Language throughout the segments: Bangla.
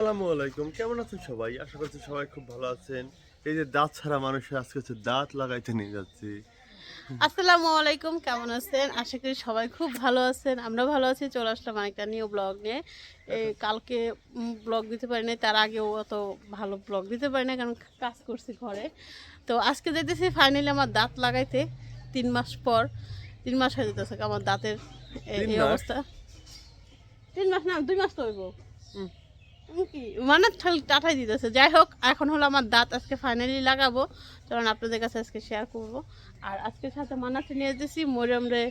আসসালামু আলাইকুম। কেমন আছেন সবাই? আশা করছি সবাই খুব ভালো আছেন। এই যে দাঁত ছাড়া মানুষের আজকে হচ্ছে দাঁত লাগাইতে নিয়ে যাচ্ছি। আসসালামু আলাইকুম কেমন আছেন? আশা করি সবাই খুব ভালো আছেন। আমরা ভালো আছি চলে আসলাম আরেকটা নিউ ব্লগ নিয়ে। এই কালকে ব্লগ দিতে পারি নাই তার আগেও অত ভালো ব্লগ দিতে পারি না কারণ কাজ করছি ঘরে। তো আজকে যেতেছি ফাইনালি আমার দাঁত লাগাইতে তিন মাস পর তিন মাস হয়ে যেতেছে আমার দাঁতের এই- অবস্থা। তিন মাস না দুই মাস তো হইব। মানে খালি টাটাই দিতেছে। যাই হোক এখন হলো আমার দাঁত আজকে ফাইনালি লাগাবো। চলুন আপনাদের কাছে আজকে শেয়ার করব। আর আজকে সাথে মানাতে নিয়ে যেতেছি মরিয়ম রে।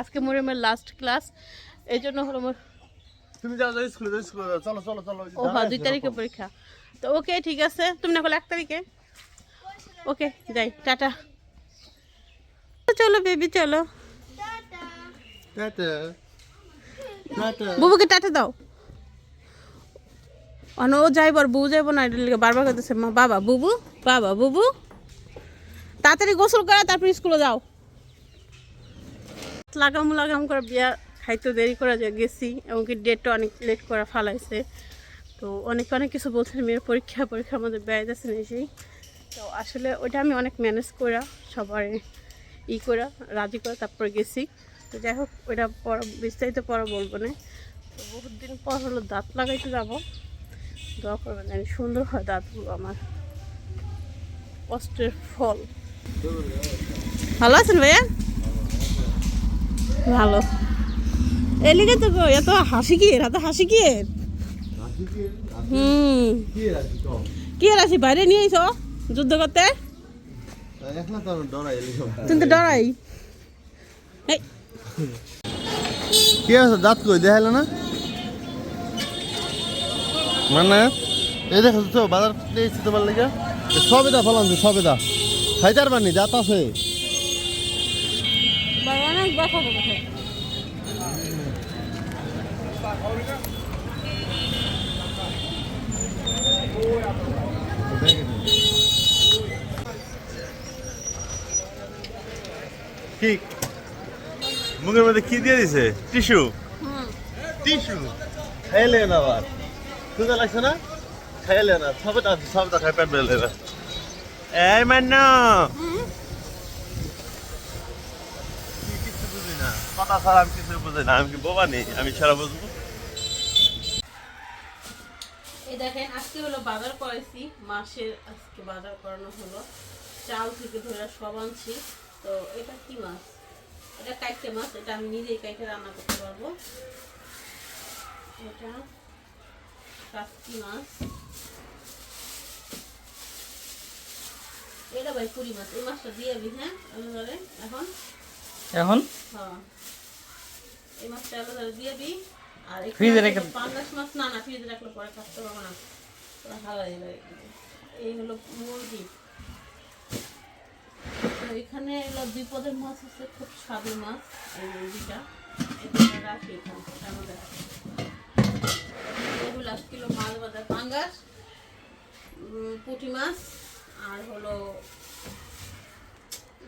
আজকে মরিয়মের লাস্ট ক্লাস এই জন্য হলো তুমি যাও যাও স্কুলে যাও স্কুলে যাও চলো চলো চলো ও হ্যাঁ দুই তারিখে পরীক্ষা। তো ওকে ঠিক আছে। তুমি না করলে এক তারিখে? ওকে যাই টাটা। চলো বেবি চলো। টাটা। টাটা। বুবুকে টাটা দাও। ও যাইব আর বুবু যাইব না বারবার করতেছে মা, বাবা, বুবু বাবা, বুবু, তাড়াতাড়ি গোসল করে তারপর স্কুলে যাও। লাগাম লাগাম করে বিয়া খাইতে দেরি করে গেছি এমনকি ডেটটা অনেক লেট করে ফালাইছে। তো অনেক অনেক কিছু বলছেন মেয়ের পরীক্ষা পরীক্ষা আমাদের ব্যয় যাচ্ছে এসেই তো আসলে ওটা আমি অনেক ম্যানেজ করে সবার ই করে রাজি করে তারপরে গেছি। তো যাই হোক, ওইটা পর, বিস্তারিত পরে বলব না। তো বহুত দিন পর হলো দাঁত লাগাইতে যাব। দোয়া করবেন যেন সুন্দর হয় দাঁতগুলো আমার। কষ্টের ফল। ভালো আছেন ভাইয়া? ভালো। এলিগে তো এত হাসি কি এত হাসি কি হুম। কি আছি বাইরে নিয়ে আইছো? যুদ্ধ করতে? তো আমি তুমি তো ডরাই। কি আছে? দাঁত কই? দেখাইলো না? মানে? এই দেখো তো বাজার এসেছি তোমার লেগে। সবেদা ফলাম যে সবেদা। খাইতে পারনি দাঁত আছে। কি? মুখের মধ্যে কি দিয়ে দিছে? টিস্যু? হুম। টিস্যু? খাইলে না আবার। খুঁজে লাগছে না? খাইলে না সবেদা আছে সবেদা খাই পেট বেলে না। এই মান্য কিছু বুঝি না কথা ছাড়া আমি কিছু বুঝি না আমি কি বোবা নেই আমি সারা বুঝব? এই দেখেন আজকে হলো বাজার করেছি মাসের আজকে বাজার করানো হলো। চাল থেকে ধরে সব আনছি। তো এটা কি মাছ? এটা কাইটে মাছ এটা আমি নিজেই কাইটে রান্না করতে পারব। এটা কাটকি মাছ এটা ভাই পুরি মাছ এই মাছটা দিয়ে দিই হ্যাঁ? আলাদা এখন? এখন? হ্যাঁ। এই মাছটা আলাদা দিয়ে দিই। আর ফ্রিজে রেখে- পাঙ্গাস মাছ না না ফ্রিজে রাখলে পরে কাটতে পারব না। পুরো হালাই এই হলো মুরগি। এখানে হলো বিপদের মাছ আছে খুব স্বাদু মাছ এই মুরগিটা। এটা রাখি এখানে। এগুলো এক কিলো মাছ বাজার, পাঙ্গাস পুঁটি মাছ, আর হলো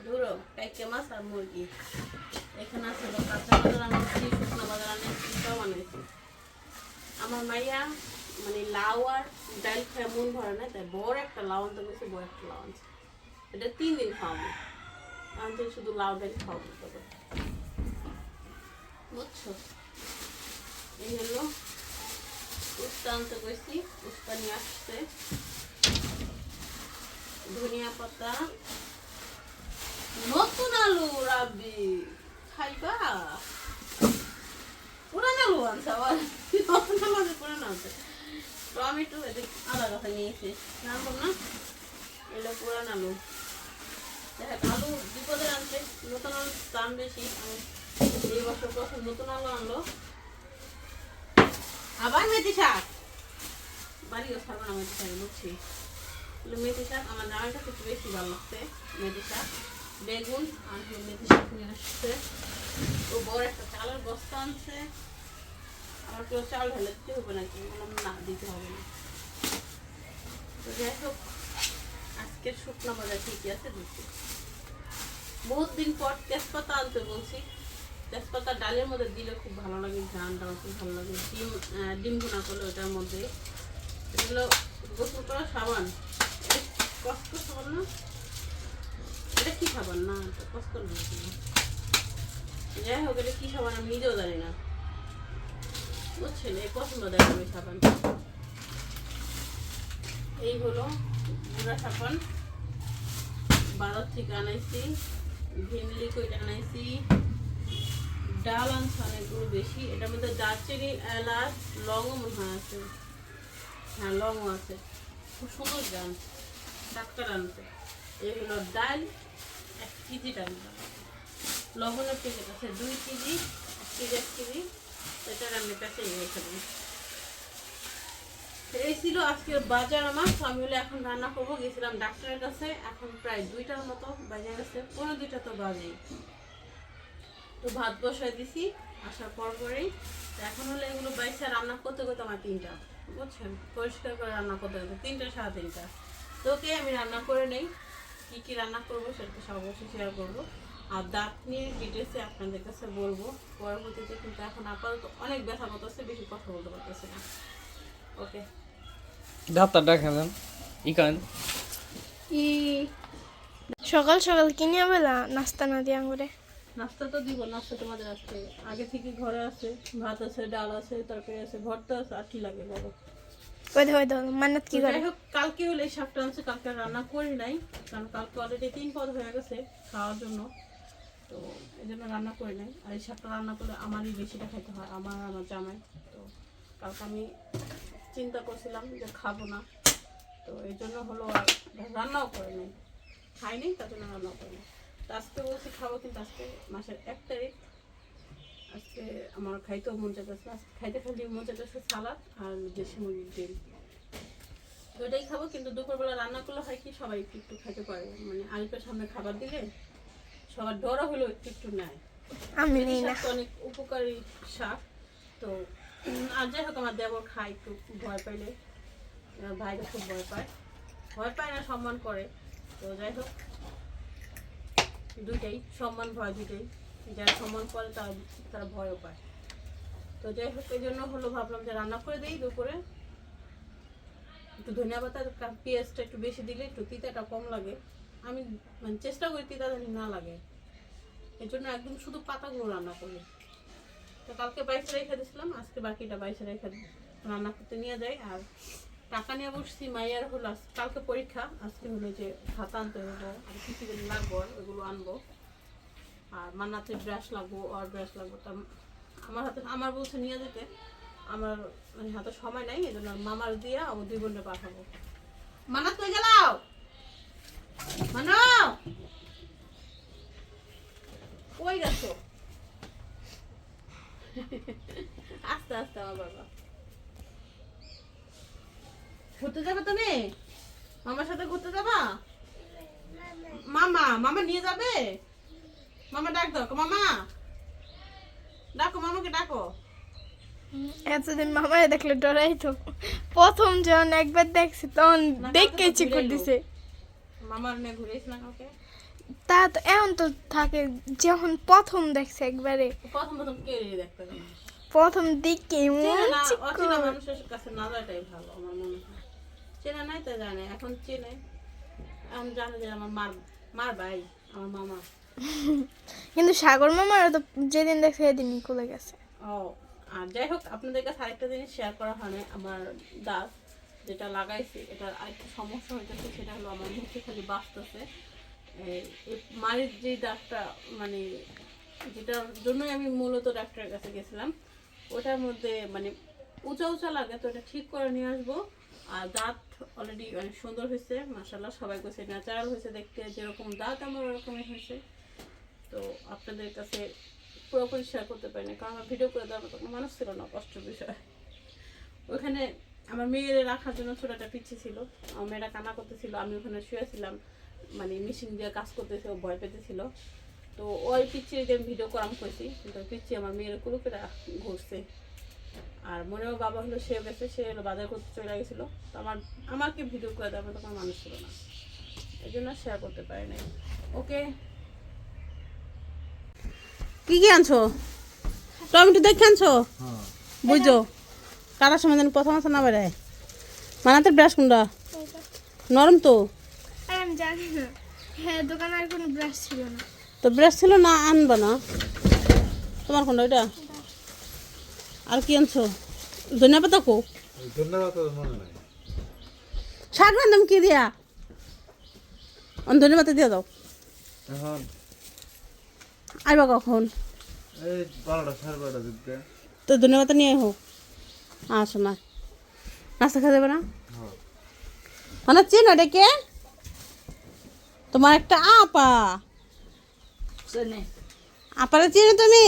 ধরো কাইকে মাছ আর মুরগি। এখানে আছে হলো কাঁচা বাজার আনছি শুকনো বাজার আনছি সব আনাইছি আমার মাইয়া মানে লাউ আর ডাল খেয়ে মন ভরে না, তাই বড় একটা লাউ আনতে বলছে, বড় একটা লাউ আনছে। এটা তিন দিন খাওয়াবো। আনতে শুধু লাউ ডাল খাওয়াবো তবে বুঝছ? এই হলো উস্তা আনতে কইছি উস্তা আসছে। ধনিয়া পাতা, নতুন আলু রাবি খাইবা? পুরান আলু আনছে আবার। নতুন আলু আছে পুরান আনছে। টমেটো এদিক আদা কথা নিয়েছি। জানব না? এগুলো পুরান আলু। দেখ আলু বিপদে আনছে, নতুন আলু দাম বেশি। এই বছর প্রথম নতুন আলু আনলো। আবার মেথি শাক। বাড়িও খাব না মেথি শাক বুঝছি। মেথি শাক আমার জামাইটা একটু বেশি ভালো লাগছে, মেথি শাক। বেগুন আর মেথি শাক নিয়ে আসছে। ও বড় একটা চালের বস্তা আনছে। আমার কেউ চাল ঢেলে দিতে হবে নাকি? বললাম, না, দিতে হবে না। তো যাই হোক, আজকের শুকনো বাজার ঠিকই আছে দিচ্ছি বহুত দিন পর তেজপাতা আনতে বলছি। তেজপাতা ডালের মধ্যে দিলে খুব ভালো লাগে ঘ্রানটা খুব ভালো লাগে। ডিম ডিম ভুনা করলে ওটার মধ্যে। এগুলো গোসল করা সাবান। কষ্ট সাবান না? এটা কি সাবান? না, এটা কষ্ট না যাই হোক, এটা কী সাবান আমি নিজেও জানি না। বুঝছেন এই পছন্দ দেয় ওই সাবান। এই হলো গুঁড়া সাবান। বাজার থেকে আনাইছি ভিন লিকুইড আনাইছি। ডাল আনছে অনেকগুলো বেশি। এটার মধ্যে দারচিনি, এলাচ লংও মনে হয় আছে। হ্যাঁ লংও আছে। খুব সুন্দর গান ডাক্তার আনছে এই হলো ডাল, এক কেজি ডাল। লবণের প্যাকেট আছে দুই কেজি, এক কেজি এক কেজি। এটা আমি প্যাকেট রেখে এই ছিল আজকের বাজার আমার। আমি হলে এখন রান্না করব। গেছিলাম ডাক্তারের কাছে। এখন প্রায় দুইটার মতো বাজে গেছে। পনেরো দুইটা তো বাজেই। তো ভাত বসাই দিছি আসার পর পরেই। তো এখন হলে এগুলো বাইসা রান্না করতে করতে আমার তিনটা। বুঝছেন? পরিষ্কার করে রান্না করতে করতে তিনটা সাড়ে তিনটা। তো ওকে আমি রান্না করে নেই। কী কী রান্না করব সেটা সব অবশ্যই শেয়ার করব। আর দাঁত নিয়ে ডিটেলসে আপনাদের কাছে বলব। পরবর্তীতে কিন্তু এখন আপাতত অনেক ব্যথা করতেছে বেশি কথা বলতে পারতেছে না। ওকে। দাঁতটা দেখা দেন। ইকান ই সকাল সকাল কিনে বেলা নাস্তা না দিয়ে আঙুরে নাস্তা তো দিব নাস্তা তোমাদের আজকে। আগে থেকে ঘরে আছে ভাত আছে ডাল আছে তরকারি আছে ভর্তা আছে আর কি লাগে বলো? ওই ধর ধর মান্নাত কি করে? যাই হোক কালকে হলে এই শাকটা আনছে কালকে রান্না করি নাই কারণ কালকে অলরেডি তিন পদ হয়ে গেছে খাওয়ার জন্য। তো এই জন্য রান্না করি নাই। আর এই শাকটা রান্না করলে আমারই বেশিটা খেতে হয় আমার আর আমার জামাই। তো কালকে আমি চিন্তা করছিলাম যে খাব না। তো এই জন্য হলো আর রান্নাও করে নাই। খাইনি তার জন্য রান্নাও করে নাই। তো আজকে বলছি খাব কিন্তু আজকে মাসের এক তারিখ। আজকে আমার খাইতেও মন চাইতেছে আজকে খাইতে খালি মন চাইতেছে সালাদ আর দেশি মুরগির ডিম। তো ওটাই খাব কিন্তু দুপুরবেলা রান্না করলে হয় কি সবাই একটু একটু খেতে পারে। মানে আরেকটার সামনে খাবার দিলে সবার ডরও হলো একটু একটু নেয়। আমি অনেক উপকারী শাক। তো আর যাই হোক আমার দেবর খায় একটু ভয় পাইলে। ভাইরা খুব ভয় পায়। ভয় পায় না সম্মান করে। তো যাই হোক দুইটাই, সম্মান, ভয় দুইটাই। যারা সম্মান করে তারা তারা ভয়ও পায়। তো যাই হোক, এই জন্য হলো ভাবলাম যে রান্না করে দিই দুপুরে। একটু ধনিয়া পাতা পেঁয়াজটা একটু বেশি দিলে একটু তিতাটা কম লাগে। আমি মানে চেষ্টা করি তিতা না লাগে। এর জন্য একদম শুধু পাতাগুলো রান্না করি। তো কালকে বাইশে রেখে দিয়েছিলাম, আজকে বাকিটা বাইশে রেখে। রান্না করতে নিয়ে যাই। আর টাকা নিয়ে বসছি মাইয়ার হলো কালকে পরীক্ষা, আজকে হলো যে খাতা আনতে হব আর কিছু দিন লাগবো আর ওগুলো আনব। আর মান্নাতে ব্রাশ লাগবো আর ব্রাশ লাগবো। তা আমার হাতে আমার বলছে নিয়ে যেতে। আমার মানে হাতে সময় নাই, এই জন্য মামার দিয়া ও দুই বোনটা পাঠাবো। মানা তুই গেলাও মানো কই গেছো? আস্তে আস্তে, আমার বাবা। ঘুরতে যাবে তুমি? মামার সাথে ঘুরতে যাবা? মামা মামা নিয়ে যাবে? মামা ডাক দাও। মামা ডাকো মামাকে ডাকো। এতদিন মামায় দেখলে ডরাই তো। প্রথম যখন একবার দেখছি তখন দেখে চিকুর দিছে মামার নিয়ে ঘুরেছ না কাউকে তা তো এখন তো থাকে যখন প্রথম দেখছে একবারে। প্রথম প্রথম কে দেখতে প্রথম দিকে চেনা না চিকুর। অচেনা মানুষের কাছে না যাওয়াটাই ভালো আমার মনে হয়। চেনা নাই তো জানে এখন চেনে। এখন জানে যে আমার মার মার ভাই আমার মামা। কিন্তু সাগর মামার তো যেদিন দেখছে সেদিনই খুলে গেছে। ও আর যাই হোক আপনাদের কাছে আরেকটা জিনিস শেয়ার করা হয় আমার দাঁত যেটা লাগাইছি এটার আরেকটা সমস্যা হইতেছে সেটা হলো আমার মুখে খালি বাঁচতেছে মায়ের যে দাঁতটা মানে যেটার জন্যই আমি মূলত ডাক্তারের কাছে গেছিলাম ওটার মধ্যে মানে উঁচা উঁচা লাগে তো এটা ঠিক করে নিয়ে আসব। আর দাঁত অলরেডি অনেক সুন্দর হয়েছে মাসাল্লাহ সবাই কাছে ন্যাচারাল হয়েছে দেখতে, যেরকম দাঁত, আমার ওরকমই হয়েছে। তো আপনাদের কাছে পুরোপুরি শেয়ার করতে পারিনি কারণ আমার ভিডিও করে দেওয়ার কোনো মানুষ ছিল না কষ্ট বিষয়। ওখানে আমার মেয়ের রাখার জন্য ছোট একটা পিচ্ছি ছিল, আমার মেয়েরা কান্না করতেছিল, আমি ওখানে শুয়েছিলাম মানে মেশিন দিয়ে কাজ করতেছে, ও ভয় পেতেছিল। তো ওই পিচ্ছি যে ভিডিও করাম করছি কিন্তু পিচ্ছি আমার মেয়ের কুলুকেরা ঘুরছে। আর মনেও বাবা হলো সে গেছে সে হলো বাজার করতে চলে গেছিল। তো আমার আমাকে ভিডিও করে দেওয়ার মতো কোনো মানুষ ছিল না। এই জন্য শেয়ার করতে পারি নাই। ওকে? কি কি আনছো? টমেটো দেখে আনছো? বুঝছ? কাটার সময় যেন প্রথম আছে না বেড়ায় মানাতে ব্রাশ কোনটা? নরম তো। আমি জানি না। হ্যাঁ দোকানে আর কোনো ব্রাশ ছিল না। তো ব্রাশ ছিল না আনবা না। তোমার কোনটা এটা আর কি আনছো? ধনিয়া পাতা কো মনে শাক রান্ধাম কি দিয়া? অন ধনিয়া পাতা দিয়ে দাও। আইবা কখন? তো ধনিয়া পাতা নিয়ে হোক আসো না নাস্তা খেতে দেবে না? মানে চেনো ডেকে? তোমার একটা আপা। আপারে চেনো তুমি?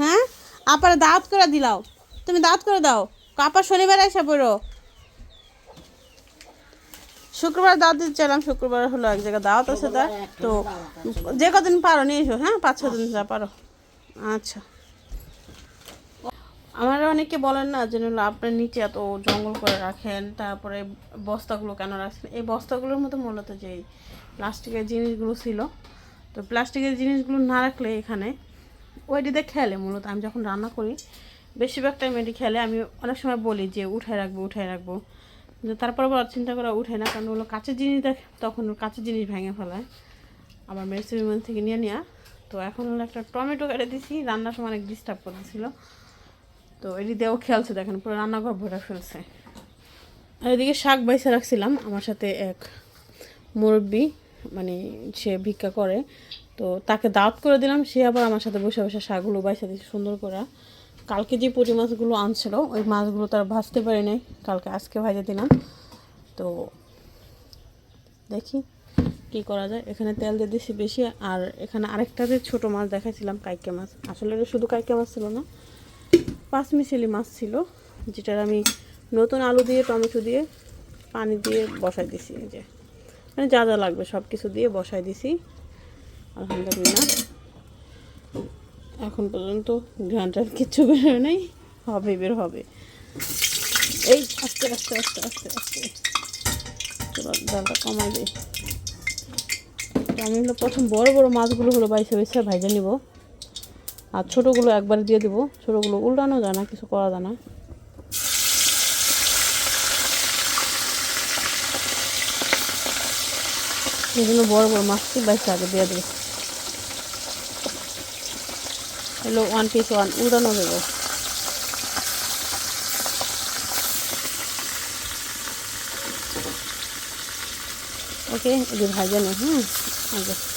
হ্যাঁ? আপারে দাওয়াত করে দিলাও। তুমি দাওয়াত করে দাও। আপা শনিবার এসে পড়ো। শুক্রবার দাওয়াত দিতে চাইলাম শুক্রবার হলো এক জায়গায় দাওয়াত আছে তার। তো যে কদিন পারো নিয়ে এসো হ্যাঁ? পাঁচ ছ দিন যা পারো। আচ্ছা। আমার অনেকে বলেন না যে আপনার নিচে এত জঙ্গল করে রাখেন, তারপরে বস্তাগুলো কেন রাখছেন? এই বস্তাগুলোর মধ্যে মূলত যে প্লাস্টিকের জিনিসগুলো ছিল, তো প্লাস্টিকের জিনিসগুলো না রাখলে এখানে ওইটিতে খেলে মূলত, আমি যখন রান্না করি, বেশিরভাগ টাইম এটি খেলে আমি অনেক সময় বলি যে উঠায় রাখব উঠায় রাখব। তারপর আবার চিন্তা করা উঠে না, কারণ ওগুলো কাঁচের জিনিস দেখ, তখন কাঁচের জিনিস ভেঙে ফেলায় আবার মধ্যে থেকে নিয়ে নেওয়া তো এখন হলো একটা টমেটো কেটে দিছি, রান্নার সময় অনেক ডিস্টার্ব করতেছিল। তো এটি দিয়েও খেলছে, দেখেন পুরো রান্নাঘর ভরে ফেলছে। আর এদিকে শাক বাইসে রাখছিলাম, আমার সাথে এক মুরব্বী মানে সে ভিক্ষা করে। তো তাকে দাওয়াত করে দিলাম। সে আবার আমার সাথে বসে বসে শাকগুলো বাইসা দিয়েছে সুন্দর করে। কালকে যে পুঁটি মাছগুলো আনছিল, ওই মাছগুলো তার ভাজতে পারি নাই। কালকে আজকে ভাজে দিলাম। তো দেখি কি করা যায়। এখানে তেল দিয়ে দিছি বেশি। আর এখানে আরেকটা যে ছোট মাছ দেখাইছিলাম, কাইকে মাছ। আসলে শুধু কাইকে মাছ ছিল না পাঁচ মিশালি মাছ ছিল, যেটার আমি নতুন আলু দিয়ে, টমেটো দিয়ে, পানি দিয়ে বসাই দিছি। যে মানে যা যা লাগবে সব কিছু দিয়ে বসাই দিছি। আলহামদুলিল্লাহ। এখন পর্যন্ত ঘণ্টার কিচ্ছু বেরো নাই, হবে, বের হবে। এই, আস্তে আস্তে আস্তে আস্তে আস্তে। ডালটা কমাই আমি হলো প্রথম বড় বড় মাছগুলো হলো বাইসে বাইসে ভাইজে নিব। আর ছোটোগুলো একবারে দিয়ে দেবো। ছোটোগুলো উল্টানো যায় না, কিছু করা যায় না। এই জন্য বড় বড় মাছটি বাইসে আগে দিয়ে দেবো। হলো ওয়ান পিস ওয়ান উড়ানো দেবো ওকে এটি ভাজা নেই হ্যাঁ